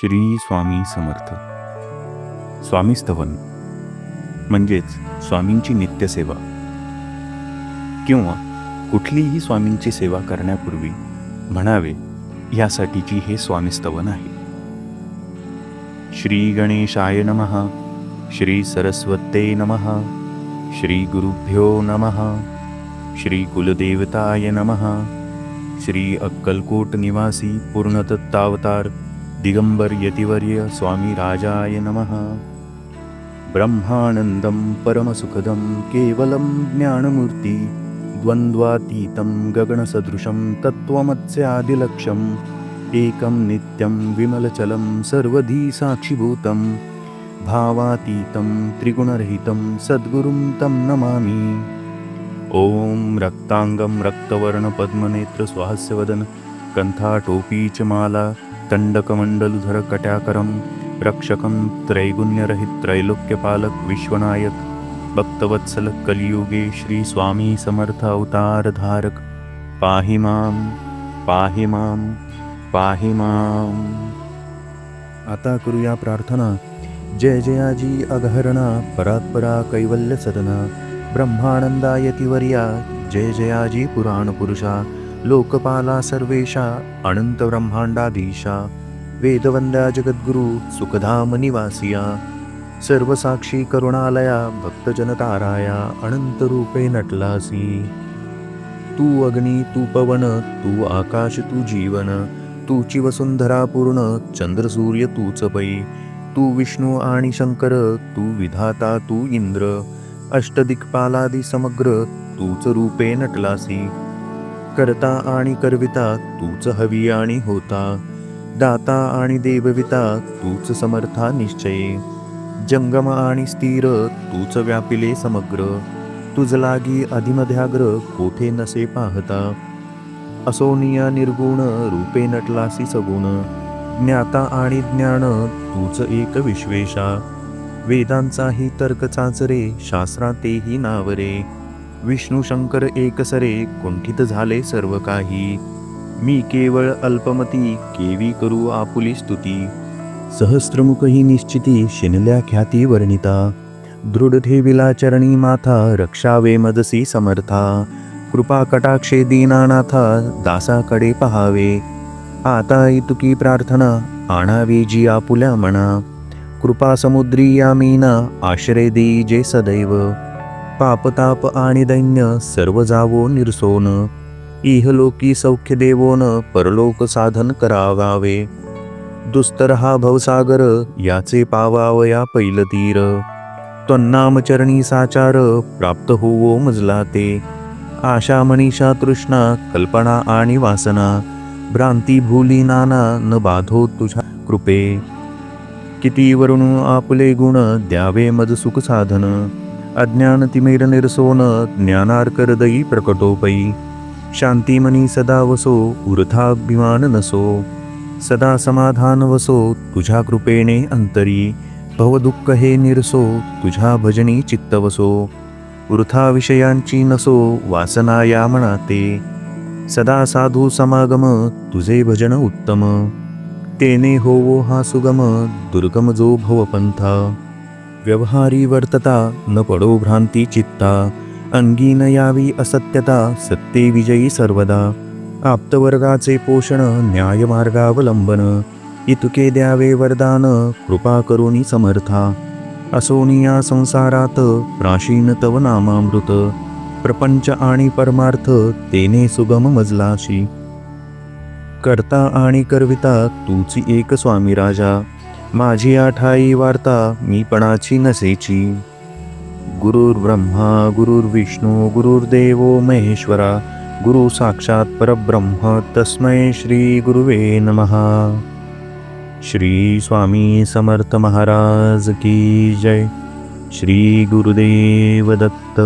श्री स्वामी समर्थ. स्वामीस्तवन म्हणजेच स्वामींची नित्यसेवा. किंवा कुठलीही स्वामींची सेवा करण्यापूर्वी म्हणावे यासाठीची हे स्वामीस्तवन आहे. श्री गणेशाय नमः श्री सरस्वते नमः श्री गुरुभ्यो नमः श्री कुलदेवताय नमः श्री अक्कलकोट निवासी पूर्णतत्तावतार दिगंबर यतिवर्य स्वामी राजाय नमः। ब्रह्मानन्दं परमसुखदं केवलं ज्ञानमूर्ति द्वन्द्वातीतं गगनसदृशं तत्त्वमत्स्यादिलक्ष्यम् एकं नित्यं विमलचलं सर्वधी साक्षिभूतं भावातीतं त्रिगुणरहितं सद्गुरुं तं नमामि। ॐ रक्ताङ्गं रक्तवर्णपद्मनेत्र कन्थाटोपी च माला तण्डकमण्डलुधरकट्याकरं रक्षकं त्रैगुण्यरहित त्रैलोक्यपालक विश्वनायक भक्तवत्सल कलियुगे श्री स्वामी समर्थ अवतारधारक। पाहि मां पाहि मां पाहि मां। आता करूया प्रार्थना। जय जयाजी अघहरणा परात्परा कैवल्य सदना। ब्रह्मानंदायतिवर्या जय जयाजी पुराणपुरुषा। लोकपाला सर्वेशा अनंत ब्रह्मांडाधीशा वेदवंद्या जगद्गुरु सुखधाम निवासिया सर्वसाक्षी करुणालया भक्तजनताराया अनंत रूपे नटलासी। तू अग्नी तू पवन तू आकाश तू जीवन तूची वसुंधरा पूर्ण चंद्रसूर्य तूच पै तू विष्णू आणि शंकर तू विधाता तू इंद्र अष्टदिक्पालादी समग्र तूच रूपे नटलासी। करता आणि करविता तूच हवी आणि होता. दाता आणि देवविता तूच समर्था निश्चये. जंगम आणि स्थिर तूच व्यापिले समग्र. तुझ लागी अधिमध्याग्र कोठे नसे पाहता. असोनिया निर्गुण रूपे नटलासी सगुण. ज्ञाता आणि ज्ञान तूच एक विश्वेशा. वेदांचाही तर्क चाचरे शास्त्रातेही नावरे. विष्णू शंकर एकसरे कुंठित झाले सर्व काही. मी केवळ अल्पमती केवी करू आपुली स्तुती. सहस्रमुख ही निश्चिती शिनल्या ख्याती वर्णिता. दृढ ठेविला चरणी माथा रक्षावे मदसी समर्था. कृपा कटाक्षे दीनानाथा दासाकडे पहावे. आता इतुकी प्रार्थना आणावी जी आपुल्या म्हणा कृपा समुद्री या मीना आश्रय देई जे सदैव. पापताप आणि दैन्य सर्व जावो निरसोन. इहलोकी सौख्य देवोन परलोक साधन करावावे. दुस्तर हा भवसागर याचे पावावया पैल तीर. त्वन्नामचरणी साचार प्राप्त होवो मजला ते आशा मनीषा तृष्णा कल्पना आणि वासना. भ्रांती भूली नाना न बाधो तुझ्या कृपे. किती वरुण आपले गुण द्यावे मज सुख साधन. अज्ञान तिमेर निरसोन ज्ञानार्करदयी प्रकटोपयी शांतिमनी सदा वसो उर्थाभिमान नसो सदा समाधान वसो तुझ्या कृपेणे अंतरी भवदुःख हे निरसो तुझ्या भजनी चित्तवसो। वृथा विषयांची नसो वासना या मनाते सदा साधू समागम तुझे भजन उत्तम। तेने होवो हा सुगम दुर्गम जो भवपंथा व्यवहारी वर्तता न पडो भ्रांती चित्ता अंगी न यावी असत्यता सत्ते विजयी सर्वदा. आप्तवर्गाचे पोषण न्यायमार्गावलंबन इतुके द्यावे वरदान कृपा करुणी समर्था. असोनिया संसारात प्राचीन तव नामामृत प्रपंच आणि परमार्थ तेने सुगम मजलाशी. करता आणि करविता तूच एक स्वामी राजा. माझी आठाई वार्ता मी पणाची नसेची. गुरुर्ब्रह्मा गुरुर्विष्णू गुरुर्देवो महेश्वरा गुरु साक्षात परब्रह्म तस्मै श्री गुरुवे नमहा श्री स्वामी समर्थ महाराज की जय. श्री गुरुदेव दत्त.